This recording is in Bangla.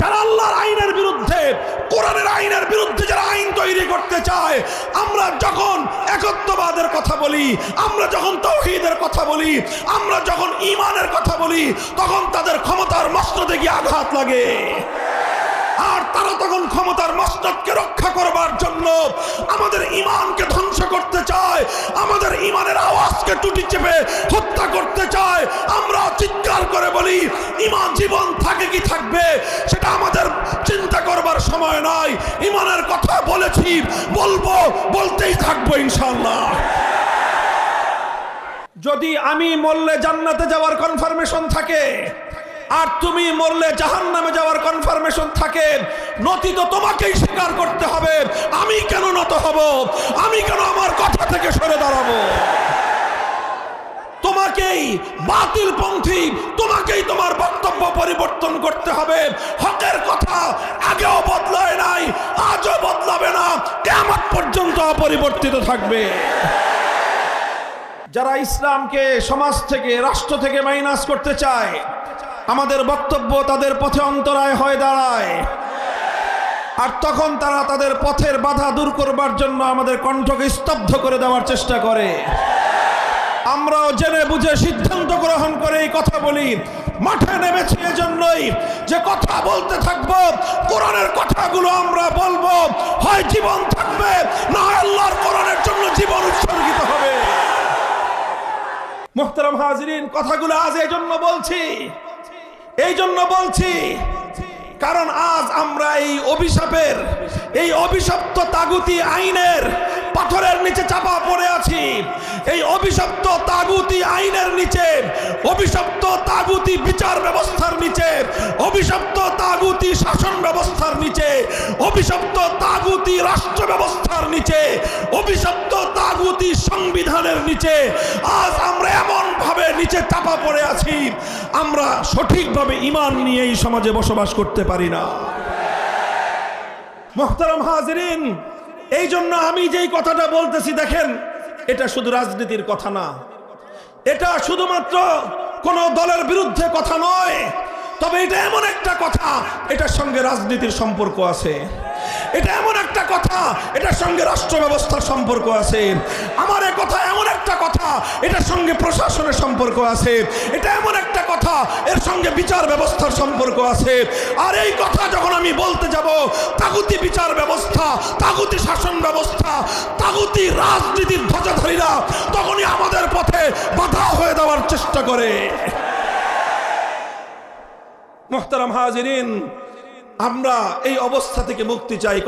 যারা আল্লাহর আইনের বিরুদ্ধে, কোরআনের আইনের বিরুদ্ধে যারা আইন তৈরি করতে চায়, আমরা যখন একত্ববাদের কথা বলি, আমরা যখন তৌহিদের কথা বলি, আমরা যখন ইমানের কথা বলি, তখন তাদের ক্ষমতার মস্তদে গিয়ে আঘাত লাগে। আর তারা তখন ক্ষমতার মস্তদকে রক্ষা করবার জন্য আমাদের ইমানকে ধ্বংস করতে চায়, আমাদের ইমানের আওয়াজকে টুটি চেপে হত্যা করতে চায়, আমরা চিৎকার করে বলি, ইমান জীবন থাকে কি থাকবে? সেটা আমাদের চিন্তা করবার সময় নাই। ইমানের কথা বলেছি, বলব, বলতেই থাকব ইনশাল্লাহ যদি আমি মরলে জান্নাতে যাওয়ার কনফার্মেশন থাকে, আর তুমি মরলে জাহান নামে যাওয়ার কনফার্মেশন থাকে, নতি তো তোমাকেই স্বীকার করতে হবে। আমি কেন নত হব? আমি কেন আমার কথা থেকে বাতিল পন্থী তোমাকেই তোমার বক্তব্য পরিবর্তন করতে হবে। হকের কথা আগেও বদলায় নাই, আজও বদলাবে না কেমন পর্যন্ত অপরিবর্তিত থাকবে। যারা ইসলামকে সমাজ থেকে, রাষ্ট্র থেকে মাইনাস করতে চায়, আমাদের বক্তব্য তাদের পথে অন্তরায় হয়ে দাঁড়ায়। আর তখন তারা তাদের পথের বাধা দূর করবার জন্য আমাদের কণ্ঠকে স্তব্ধ করে দেওয়ার চেষ্টা করে। আমরাও জেনে বুঝে সিদ্ধান্ত গ্রহণ করে এই কথা বলি। মাঠে নেমেছি এজন্যই যে কথা বলতে থাকব, কোরআনের কথাগুলো আমরা বলব। হয় জীবন থাকবে, না আল্লাহর কোরআনের জন্য জীবন উৎসর্গিত হবে। মোহতারাম হাজরিন, কথাগুলো আজ এই জন্য বলছি। এই জন্য বলছি, কারণ আজ আমরা এই অভিশাপের, এই অভিশপ্ত তাগুতি তাগুতি আইনের নিচে, অভিশপ্ত তাগুতি বিচার ব্যবস্থার নিচে, অভিশপ্ত তাগুতি শাসন ব্যবস্থার নিচে, অভিশপ্ত তাগুতি রাষ্ট্র ব্যবস্থার নিচে, অভিশপ্ত তাগুতি সংবিধানের নিচে। আজ আমরা এমন ভাবে নিচে চাপা পড়ে আছি, আমরা সঠিকভাবে ইমান নিয়ে এই সমাজে বসবাস করতে পারি না। মোহতারাম হাজরিন, এই জন্য আমি যেই কথাটা বলতেছি, দেখেন, এটা শুধু রাজনীতির কথা না। এটা শুধুমাত্র কোন দলের বিরুদ্ধে কথা নয়, তবে এটা এমন একটা কথা, এটার সঙ্গে রাজনীতির সম্পর্ক আছে। এটা এমন একটা কথা, এটার সঙ্গে রাষ্ট্র ব্যবস্থার সম্পর্ক আছে। আমার কথা এমন একটা কথা, এটার সঙ্গে প্রশাসনের সম্পর্ক আছে। এটা এমন একটা কথা, এর সঙ্গে বিচার ব্যবস্থার সম্পর্ক আছে। আর এই কথা যখন আমি বলতে যাব, তাগুতি বিচার ব্যবস্থা, তাগুতি শাসন ব্যবস্থা, তাগুতি রাজনীতির ধ্বজাধারীরা পথে বাধা হয়ে দেওয়ার চেষ্টা করে। মোহতারাম হাজিরিন আমরা এই অবস্থা থেকে মুক্তি চাই।